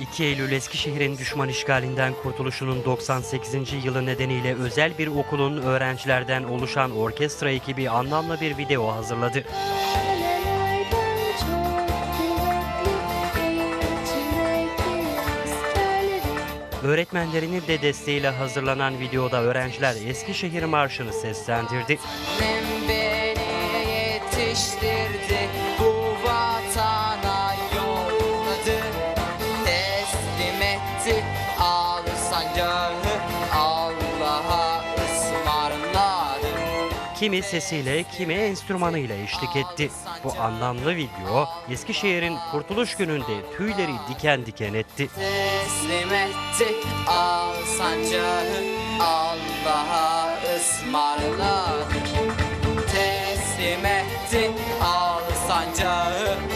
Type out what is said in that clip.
2 Eylül Eskişehir'in düşman işgalinden kurtuluşunun 98. yılı nedeniyle özel bir okulun öğrencilerden oluşan orkestra ekibi anlamlı bir video hazırladı. Öğretmenlerinin de desteğiyle hazırlanan videoda öğrenciler Eskişehir Marşı'nı seslendirdi. Beni yetiştirdi bu vatana yolladı teslim etti al sancağı Allah'a ısmarladı Kimi sesiyle, kimi enstrümanıyla eşlik etti. Bu anlamlı video Eskişehir'in Kurtuluş Günü'nde tüyleri diken diken etti. teslim etti al sancağı Allah'a ısmarladı teslim etti al sancağı